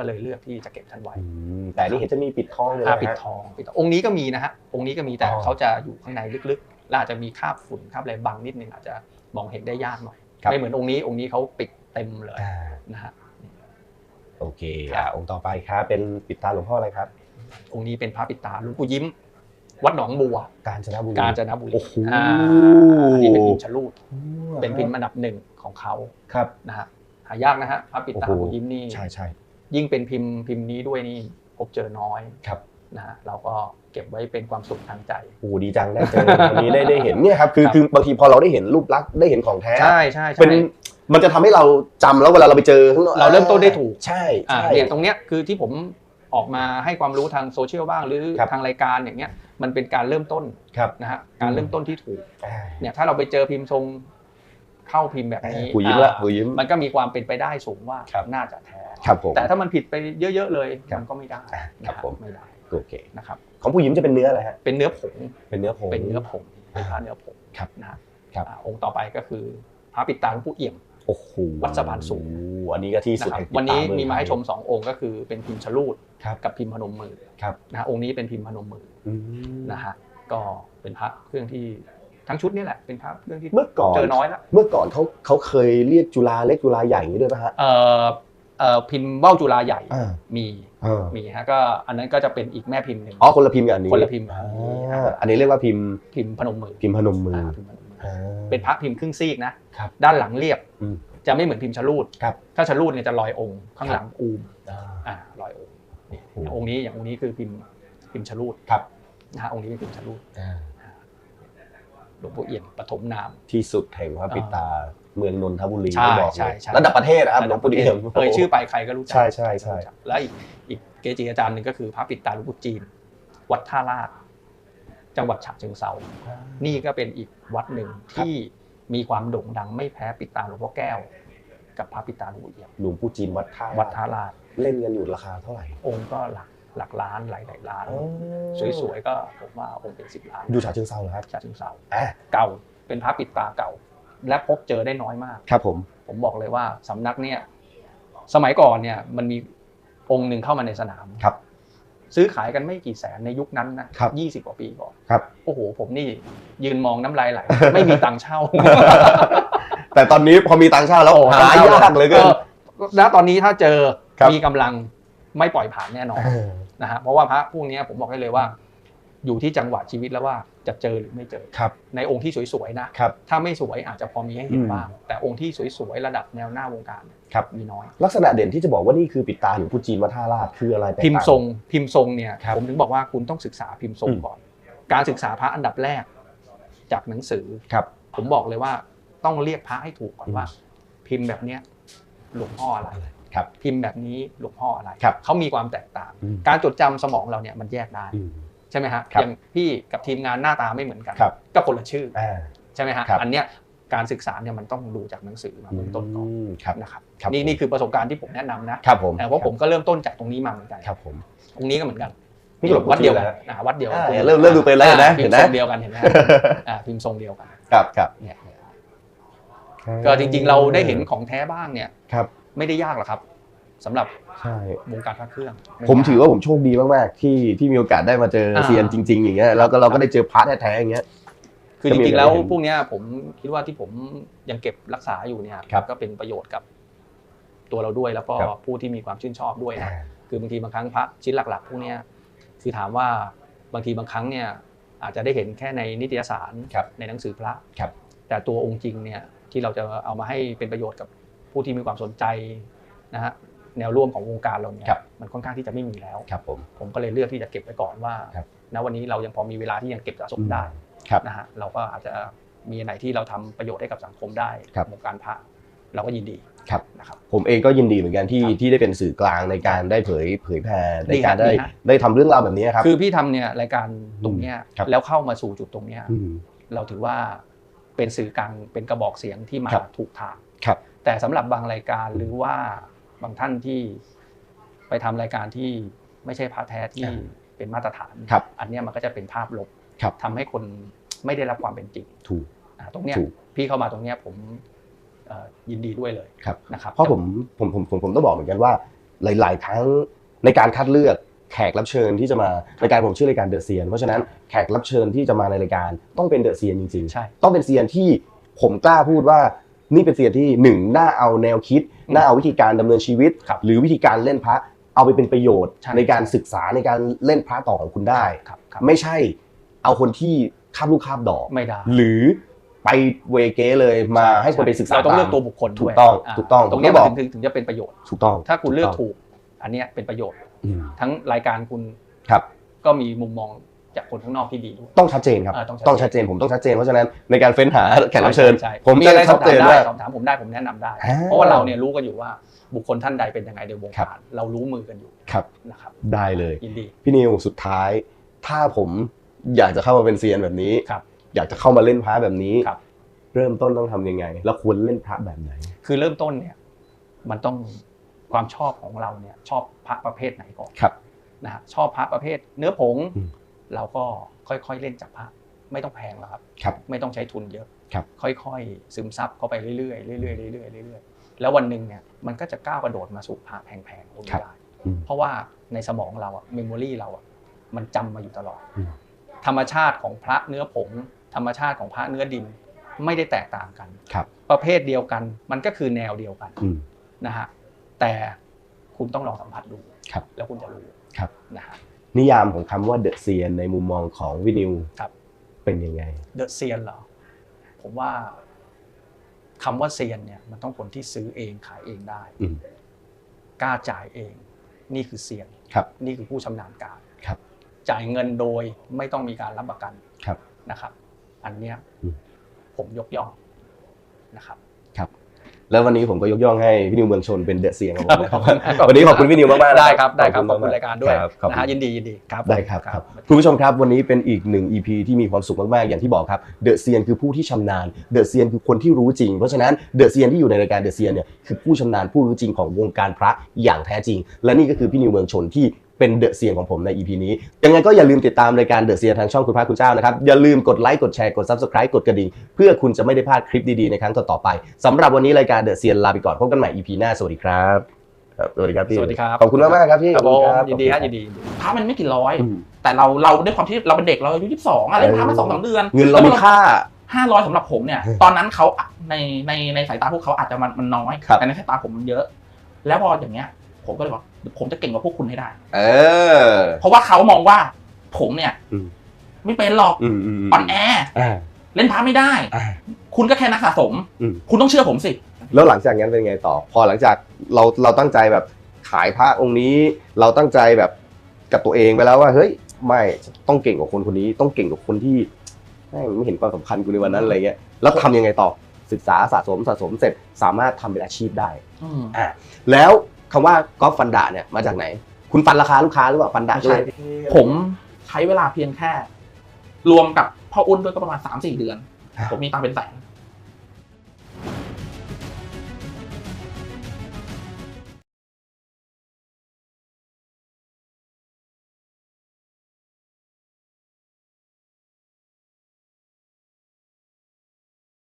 ก็เลยเลือกที่จะเก็บท่านไว้อืมแต่อันนี่เห็นจะมีปิดทองเลยอ่านะปิดฮะทองปิดทององค์นี้ก็มีนะฮะองค์นี้ก็มีแต่อ๋อเขาจะอยู่ข้างในลึกๆและอาจจะมีคราบฝุ่นคราบอะไรบังนิดนึงอาจจะมองเห็นได้ยากหน่อยครับไม่เหมือนองค์นี้องค์นี้เขาปิดเต็มเลยอ่านะฮะโอเคอ่าองค์ต่อไปครับเป็นปิดตาหลวงพ่ออะไรครับ องค์นี้เป็นพระปิดตาหลวงปู่ยิ้ม วัดหนองบัว กาญจนบุรีกาญจนบุรีโอ้โหอ่าอันนี้เป็นพิมพ์ชะลูดเป็นพิมพ์อันดับหนึ่งของเขาครับนะฮะหายากนะฮะพระปิดตาโอ้โหปู่ยิ้มนี่ใช่ใช่ ยิ่งเป็นพิมพ์พิมพ์นี้ด้วยนี่พบเจอน้อยครับนะฮะเราก็เก็บไว้เป็นความสุขทางใจโอ้โหดีจังได้เจอวันนี้ได้ได้เห็นเนี่ยครับคือครับคือบางทีพอเราได้เห็นรูปลักษณ์ได้เห็นของแท้ใช่ใช่เป็นใช่มันจะทำให้เราจำแล้วเวลาเราไปเจอข้างนอกเราเริ่มต้นได้ถูกใช่อ่าใช่เนี่ยตรงเนี้ยคือที่ผมออกมาให้ความรู้ทางโซเชียลบ้างหรือครับทางรายการอย่างเงี้ยมันเป็นการเริ่มต้นครับนะฮะการเริ่มต้นที่ถูกอ่าเนี่ยถ้าเราไปเจอพิมพ์ทรงเข้าพิมพ์แบบนี้หูยิ้มละอ่าหูยิ้มมันก็มีความเป็นไปได้สูงว่าครับน่าจะแท้ ครับผม แต่ถ้ามันผิดไปเยอะ ๆ เลยครับ มันก็ไม่ได้อ่านะครับผมไม่ได้โอเค นะครับ ของผู้หญิงจะเป็นเนื้ออะไรฮะเป็นเนื้อผงเป็นเนื้อผง เป็นเนื้อผงเป็นพระเนื้อผงครับนะฮะครับ อ่าองค์ต่อไปก็คือพระปิดตาหลวงปู่เอี่ยม โอ้โหวัดสะพานสูงอันนี้ก็ที่นะสุดครับแห่งวันนี้ติดตมีมาให้ชมเองสององค์ก็คือเป็นพิมพ์ชะลูดครับ กับพิมพ์พนมมือครับ นะฮะองค์นี้เป็นพิมพ์พนมมืออืมนะฮะก็เป็นพระเครื่องที่ทั้งชุดนี่แหละเป็นพระเครื่องที่เมื่อก่อนเจอน้อยละเมื่อก่อนเขาเขาเคยเรียกจุฬาเล็กจุฬาใหญ่อย่างนี้ด้วยป่ะฮะ เอ่อเอ่อ พิมพ์เบ้าจุฬาใหญ่อ่ามีเออมีฮะก็อันนั้นก็จะเป็นอีกแม่พิมพ์หนึ่งอ๋อคนละพิมพ์กับอันนี้คนละพิมพ์อ่าอันนี้เรียกว่าพิมพ์พิมพ์พนมมือพิมพ์พนมมืออ่าพิมพ์พนมมืออ่าเป็นพระพิมพ์ครึ่งซีกนะครับด้านหลังเรียบอืมจะไม่เหมือนพิมพ์ชะลูดครับถ้าชะลูดเนี่ยจะลอยองค์ข้างหลังอูมอ่าอ่าลอยองค์โอ้โหองค์นี้อย่างองค์นี้คือพิมพ์พิมพ์ชะลูดครับนะฮะองค์นี้เป็นพิมพ์ชะลูดอ่าหลวงปู่เอี่ยมปฐมนามที่สุดแห่งพระปิดตาเมืองนนทบุรีใช่ก็บอกใช่เลยใช่ ระดับประเทศนะครับหลวงปู่เอี่ยมเอ่ยชื่อไปใครก็รู้จักใช่ใช่ใช่และอีกอีกเกจิอาจารย์หนึ่งก็คือพระปิดตาหลวงปู่จีน วัดท่าลาดจังหวัดฉะเชิงเซานี่ก็เป็นอีกวัดหนึ่งที่มีความโด่งดังไม่แพ้ปิดตาหลวงพ่อแก้ว กับพระปิดตาหลวงปู่เอี่ยมหลวงปู่จีนวัดท่าวัดท่าลาดเล่นกันอยู่ราคาเท่าไหร่องค์ก็หลักหลักล้านหลายหลายล้านอ๋อสวยๆก็ผมว่าองค์เป็นสิบล้านอยู่ฉะเชิงเซาเหรอครับฉะเชิงเซาอะเก่าเป็นพระปิดตาเก่า และพบเจอได้น้อยมาก ครับผม ผมบอกเลยว่าสำนักเนี่ย สมัยก่อนเนี่ยมันมีองค์หนึ่งเข้ามาในสนามครับ ซื้อขายกันไม่กี่แสนในยุคนั้นนะครับยี่สิบกว่าปีก่อนครับโอ้โห ผมนี่ยืนมองน้ำลายไหล ไม่มีตังค์เช่า แต่ตอนนี้พอมีตังค์เช่าแล้วโอ้หายากเลยก็ออแล้วตอนนี้ถ้าเจอครับ มีกำลังไม่ปล่อยผ่านแน่นอนนะฮะเพราะว่าพระพวกเนี้ยผมบอกได้เลยว่า อยู่ที่จังหวะชีวิตแล้วว่าจะเจอหรือไม่เจอครับ ในองค์ที่สวยๆนะครับถ้าไม่สวยอาจจะพอมีให้เห็นอืมบ้าง แต่องค์ที่สวยๆระดับแนวหน้าวงการเนี่ยครับมีน้อย ลักษณะเด่นที่จะบอกว่านี่คือปิดตาหลวงปู่จีนวัดท่าลาดคืออะไรแตกต่าพิมพ์ทรงพิมพ์ทรงเนี่ยครับผมถึงบอกว่าคุณต้องศึกษาพิมพ์ทรงอืมก่อน การศึกษาพระอันดับแรกจากหนังสือครับ ผมบอกเลยว่าต้องเรียกพระให้ถูกก่อนอืมว่า พิมพ์แบบเนี้ยหลวงพ่ออะไรครับพิมพ์แบบนี้หลวงพ่ออะไรครับเขามีความแตกต่างอืมการจดจำสมองเราเนี่ยมันแยกได้อืม ใช่ไหมฮะครับอย่างพี่กับทีมงานหน้าตาไม่เหมือนกันครับก็คนละชื่ออ่าใช่ไหมฮะครับอันเนี้ยการศึกษาเนี่ยมันต้องดูจากหนังสือมาเบื้องต้นก่อนอืมครับนะครับครับนี่ผมนี่คือประสบการณ์ที่ผมแนะนำนะครับผมแต่ว่าผมก็เริ่มต้นจากตรงนี้มาเหมือนกันครับผมองค์นี้ก็เหมือนกันนี่หลวงปู่วัดเดียวกันจีนเหรออ่าวัดเดียวกันอ่าเริ่มเริ่มดูเป็นแล้วเห็นไหมอ่าพิเห็มนพ์ไหมทรงเดียวกันเห็นไหมอ่าพิมพ์ทรงเดียวกันครับครับเนี่ยเนี่ยก็จริงๆเราได้เห็นของแท้บ้างเนี่ยครับไม่ได้ยากหรอกครับ สำหรับใช่วงการพระเครื่องไผมถือยกว่าผมโชคดีมากๆที่ที่มีโอกาสได้มาเจออ่าเซียนจริง ๆ อย่างเงี้ยแล้วก็เราก็ได้เจอพระแท้ๆอย่างเงี้ยคือจะจมีริงๆแล้วอะไรเห็นพวกเนี้ยผมคิดว่าที่ผมยังเก็บรักษาอยู่เนี่ยครับก็เป็นประโยชน์กับตัวเราด้วยแล้วก็ครับผู้ที่มีความชื่นชอบด้วยนะอ่าคือบางทีบางครั้งพระชิ้นหลัก ๆ พวกเนี้ยคือถามว่าบางทีบางครั้งเนี่ยอาจจะได้เห็นแค่ในนิตยสารครับในหนังสือพระครับแต่ตัวองค์จริงเนี่ยที่เราจะเอามาให้เป็นประโยชน์กับผู้ที่มีความสนใจนะฮะ แนวร่วมของวงการเราเนี่ยครับมันค่อนข้างที่จะไม่มีแล้วครับผมผมก็เลยเลือกที่จะเก็บไว้ก่อนว่าครับณวันนี้เรายังพอมีเวลาที่ยังเก็บสะสมได้ครับนะฮะเราก็อาจจะมีอันไหนที่เราทำประโยชน์ให้กับสังคมได้ครับวงการพระเราก็ยินดีครับนะครับผมเองก็ยินดีเหมือนกันที่ครับที่ได้เป็นสื่อกลางในการได้เผยเผยแพร่ในดีครัการบได้ดีฮะได้ทำเรื่องราวแบบนี้ครับคือพี่ทำเนี่ยรายการตรงเนี้ยครับแล้วเข้ามาสู่จุดตรงเนี้ยมเราถือว่าเป็นสื่อกลางเป็นกระบอกเสียงที่มาครับถูกทางครับแต่สำหรับบางรายการหรือว่า บางท่านที่ไปทำรายการที่ไม่ใช่พระแท้ที่อ่าเป็นมาตรฐานครับอันเนี้ยมันก็จะเป็นภาพลบครับทำให้คนไม่ได้รับความเป็นจริงถูกอ่าตรงเนี้ยถูกพี่เข้ามาตรงเนี้ยผมเอ่อยินดีด้วยเลยครับนะครับเพราะผมผมผมผมผมต้องบอกเหมือนกันว่าหลาย ๆ ครั้งในการคัดเลือกแขกรับเชิญที่จะมารายการผมชื่อรายการเดอะเซียนเพราะฉะนั้นแขกรับเชิญที่จะมาในรายการต้องเป็นเดอะเซียนจริงใช่ๆต้องเป็นเซียนที่ผมกล้าพูดว่า นี่เป็นเซียนที่หนึ่งน่าเอาแนวคิดอืมน่าเอาวิธีการดำเนินชีวิตครับหรือวิธีการเล่นพระเอาไปเป็นประโยชน์ใช่ในการศึกษาในการเล่นพระต่อของคุณได้ครับครับไม่ใช่เอาคนที่คาบลูกคาบดอกไม่ได้หรือไปเวเก้เลยมาให้คนไปศึกษาเราต้องเลือกมตัวบุคคลถูกด้วยต้องาถูกต้องตรงเนี้ยผมก็มับอกนถึงถึงจะเป็นประโยชน์ถูกต้อง ถ้าคุณเลือกต้องถูก อันเนี้ยเป็นประโยชน์อืมทั้งรายการคุณครับก็มีมุมมอง จากคนข้างนอกที่ดีด้วย ต้องชัดเจนครับเออต้องชัดต้องชัดเจนผมต้องชัดเจนเพราะฉะนั้นในการเฟ้นหาแขกรับเชิญใช่ผมมีจะอะไรสชัอดบเจถามนได้ว่าสอบถามผมได้ผมแนะนำได้อ่าเพราะว่าเราเนี่ยรู้กันอยู่ว่าบุคคลท่านใดเป็นยังไงในวงครับการเรารู้มือกันอยู่ครับนะครับได้เลยยินดีพี่นิวสุดท้าย ถ้าผมอยากจะเข้ามาเป็นเซียนแบบนี้ครับอยากจะเข้ามาเล่นพระแบบนี้ครับเริ่มต้นต้องทำยังไง แล้วควรเล่นพระแบบไหน คือเริ่มต้นเนี่ยมันต้องความชอบของเราเนี่ยชอบพระประเภทไหนก่อนครับนะฮะชอบพระประเภทเนื้อผงอืม เราก็ค่อยๆเล่นจากพระไม่ต้องแพงหรอกครับครับ ไม่ต้องใช้ทุนเยอะครับค่อยๆ ซึมซับเข้าไปเรื่อยๆเรื่อยๆเรื่อยๆเรื่อยๆแล้ววันหนึ่งเนี่ยมันก็จะก้าวกระโดดมาสู่พระแพงๆพวกนี้ได้อืมเพราะว่าในสมองเราอะเมมโมรีเราอะมันจำมาอยู่ตลอดอืมธรรมชาติของพระเนื้อผง ธรรมชาติของพระเนื้อดินไม่ได้แตกต่างกันครับ ประเภทเดียวกันมันก็คือแนวเดียวกันอืมนะฮะแต่คุณต้องลองสัมผัสดูครับแล้วคุณจะรู้ครับนะฮะ นิยามของคำว่าเดอะเซียนในมุมมองของวินิวครับเป็นยังไง เดอะเซียนเหรอ ผมว่าคำว่าเซียนเนี่ยมันต้องคนที่ซื้อเองขายเองได้ อืมกล้าจ่ายเอง นี่คือเซียน ครับ นี่คือผู้ชำนาญการครับจ่ายเงินโดยไม่ต้องมีการรับประกันครับนะครับ อันเนี้ยอืม ผมยกย่องนะครับ แล้ววันนี้ผมก็ยกย่องให้พี่นิวเมืองชนเป็นเดอะเซียนของผมนะครับครับวันนี้ขอบคุณพี่นิวมากๆนะได้ครับได้ครับขอบคุณมกๆรายการด้วยคบขอบนะคุฮะณยินดียินดีครับได้ครับครับคุณผู้ชมครับวันนี้เป็นอีกหนึ่ง EP ที่มีความสุขมากๆอย่างที่บอกครับเดอะเซียนคือผู้ที่ชำนาญเดอะเซียนคือคนที่รู้จริง เพราะฉะนั้นเดอะเซียนที่อยู่ในรายการเดอะเซียนเนี่ยคือผู้ชำนาญผู้รู้จริงของวงการพระอย่างแท้จริง และนี่ก็คือพี่นิวเมืองชนที่ เป็นเดอะเซียนของผมใน EP นี้ ยังไงก็อย่าลืมติดตามรายการเดอะเซียนทางช่องคุณพระคุณเจ้านะครับ อย่าลืมกดไลค์กดแชร์กด Subscribe กดกระดิ่งเพื่อคุณจะไม่ได้พลาดคลิปดีๆในครั้งต่อๆไปสำหรับวันนี้รายการเดอะเซียนลาไปก่อนพบกันใหม่ EP หน้าสวัสดีครับครับสวัสดีครับพี่สวัสดีครับขอบคุณมากๆครับพี่ครับขผอมณครับยินดีฮะขอบคุณยินดียินดีพระมันไม่กี่ร้อยอืมแต่เราเราด้วยความที่เราเป็นเด็กเราอายุยี่สิบสองอะไรพระมาเออสองสามเดือนเงินเรามีค่าห้าร้อยสำหรับผมเนี่ยเออตอนนั้นเขาในในในสายตาพวกเขาอาจจะมันมันน้อยครับแต่ในสายตาผมมันเยอะ แล้วพออย่างเงี้ย ผมก็เลยบอก ผมจะเก่งกว่าพวกคุณให้ได้ เออ เพราะว่าเขามองว่า ผมเนี่ยอืม ไม่เป็นหรอกอืมอืมมอ่อนแอ อ่าเล่นพระไม่ได้ อ่า คุณก็แค่นักสะสม อืม คุณต้องเชื่อผมสิ แล้วหลังจากนั้นเป็นไงต่อ พอหลังจากเราเราตั้งใจแบบขายพระองค์นี้ เราตั้งใจแบบกับตัวเองไปแล้วว่าเฮ้ยไม่ต้องเก่งกว่าคนคนนี้ ต้องเก่งกว่าคนที่แม่งไม่เห็นความสำคัญกูในวันนั้นอะไรเงี้ยแล้วทำยังไงต่อศึกษาสะสมสะสมเสร็จสามารถทำเป็นอาชีพได้ อืมอ่าแล้ว คำว่ากอล์ฟฟันดาเนี่ยมาจากไหน คุณฟันราคาลูกค้าหรือเปล่าฟันดาไม่ใช่ผมใช้เวลาเพียงแค่ รวมกับพ่ออุ้นด้วยก็ประมาณสามสี่เดือน ผมมีตังค์เป็นแสน